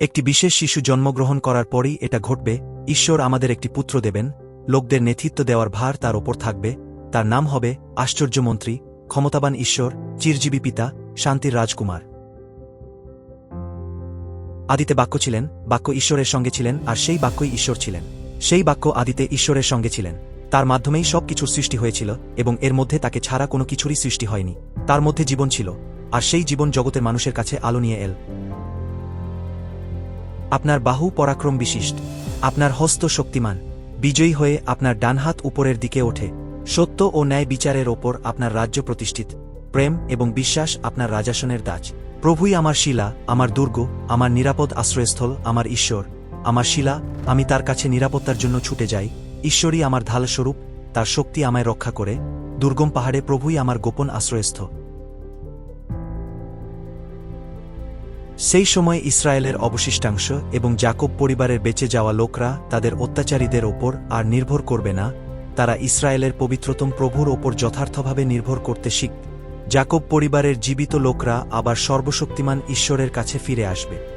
একটি বিশেষ শিশু জন্মগ্রহণ করার পরই এটা ঘটবে, ঈশ্বর আমাদের একটি পুত্র দেবেন, লোকদের নেতৃত্ব দেওয়ার ভার তার ওপর থাকবে, তার নাম হবে আশ্চর্যমন্ত্রী, ক্ষমতাবান ঈশ্বর, চিরজীবী পিতা, শান্তির রাজকুমার। আদিতে বাক্য ছিলেন, বাক্য ঈশ্বরের সঙ্গে ছিলেন, আর সেই বাক্যই ঈশ্বর ছিলেন। সেই বাক্য আদিতে ঈশ্বরের সঙ্গে ছিলেন। তার মাধ্যমেই সব কিছুর সৃষ্টি হয়েছিল, এবং এর মধ্যে তাকে ছাড়া কোনো কিছুরই সৃষ্টি হয়নি। তার মধ্যে জীবন ছিল, আর সেই জীবন জগতের মানুষের কাছে আলো নিয়ে এল। আপনার বাহু পরাক্রম বিশিষ্ট। আপনার হস্ত শক্তিমান। বিজয়ী হয়ে আপনার ডান হাত উপরের দিকে ওঠে। সত্য ও ন্যায় বিচারের ওপর আপনার রাজ্য প্রতিষ্ঠিত। প্রেম এবং বিশ্বাস আপনার রাজাসনের দাজ। প্রভুই আমার শিলা, আমার দুর্গ, আমার নিরাপদ আশ্রয়স্থল, আমার ঈশ্বর। আমার শিলা, আমি তার কাছে নিরাপত্তার জন্য ছুটে যাই। ঈশ্বরই আমার ঢালস্বরূপ, তার শক্তি আমায় রক্ষা করে। দুর্গম পাহাড়ে প্রভুই আমার গোপন আশ্রয়স্থ সেই সময় ইসরায়েলের অবশিষ্টাংশ এবং জাকব পরিবারের বেঁচে যাওয়া লোকরা তাদের অত্যাচারীদের ওপর আর নির্ভর করবে না। তারা ইসরায়েলের পবিত্রতম প্রভুর ওপর যথার্থভাবে নির্ভর করতে শিখ। জাকব পরিবারের জীবিত লোকরা আবার সর্বশক্তিমান ঈশ্বরের কাছে ফিরে আসবে।